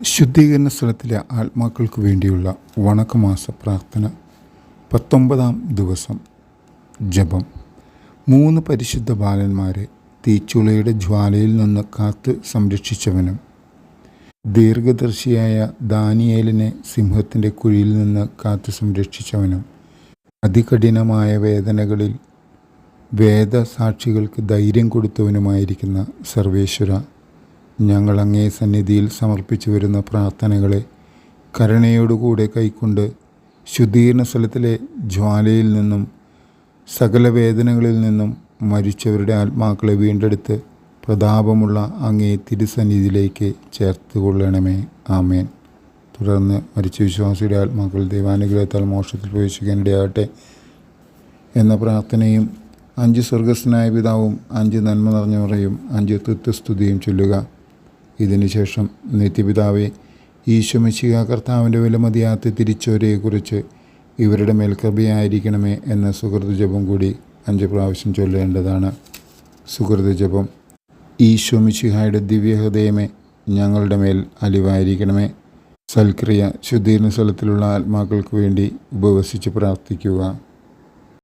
ശുദ്ധീകരണ സ്ഥലത്തിലെ ആത്മാക്കൾക്ക് വേണ്ടിയുള്ള വണക്കമാസ പ്രാർത്ഥന പത്തൊമ്പതാം ദിവസം ജപം. മൂന്ന് പരിശുദ്ധ ബാലന്മാരെ തീച്ചുളയുടെ ജ്വാലയിൽ നിന്ന് കാത്ത് സംരക്ഷിച്ചവനും ദീർഘദർശിയായ ദാനിയേലിനെ സിംഹത്തിന്റെ കുഴിയിൽ നിന്ന് കാത്ത് സംരക്ഷിച്ചവനും അതികഠിനമായ വേദനകളിൽ വേദസാക്ഷികൾക്ക് ധൈര്യം കൊടുത്തവനുമായിരിക്കുന്ന സർവേശ്വര ഞങ്ങൾ അങ്ങേ സന്നിധിയിൽ സമർപ്പിച്ചു വരുന്ന പ്രാർത്ഥനകളെ കരുണയോടുകൂടെ കൈക്കൊണ്ട് ശുദ്ധീകരണ സ്ഥലത്തിലെ ജ്വാലയിൽ നിന്നും സകല വേദനകളിൽ നിന്നും മരിച്ചവരുടെ ആത്മാക്കളെ വീണ്ടെടുത്ത് പ്രതാപമുള്ള അങ്ങേ തിരുസന്നിധിയിലേക്ക് ചേർത്ത് കൊള്ളണമേ ആമേൻ. തുടർന്ന് മരിച്ച വിശ്വാസിയുടെ ആത്മാക്കൾ ദൈവാനുഗ്രഹത്താൽ മോക്ഷത്തിൽ പ്രവേശിക്കാനിടയാകട്ടെ എന്ന പ്രാർത്ഥനയും അഞ്ച് സ്വർഗസ്നായ പിതാവും അഞ്ച് നന്മ നിറഞ്ഞവരെയും അഞ്ച് തൃത്വസ്തുതിയും ചൊല്ലുക. ഇതിനുശേഷം നിത്യപിതാവെ ഈശ്വമിശിക കർത്താവിന്റെ വിലമതിയാത്ത തിരിച്ചോരയെക്കുറിച്ച് ഇവരുടെ മേൽ കൃപയായിരിക്കണമേ എന്ന സുഹൃത്ത് ജപം കൂടി അഞ്ച് പ്രാവശ്യം ചൊല്ലേണ്ടതാണ്. സുഹൃത്ത് ജപം ഈശ്വമിശിഹായുടെ ദിവ്യഹൃദയമേ ഞങ്ങളുടെ മേൽ അലിവായിരിക്കണമേ. സൽക്രിയ ശുദ്ധീർണ സ്ഥലത്തിലുള്ള ആത്മാക്കൾക്ക് വേണ്ടി ഉപവസിച്ച് പ്രാർത്ഥിക്കുക.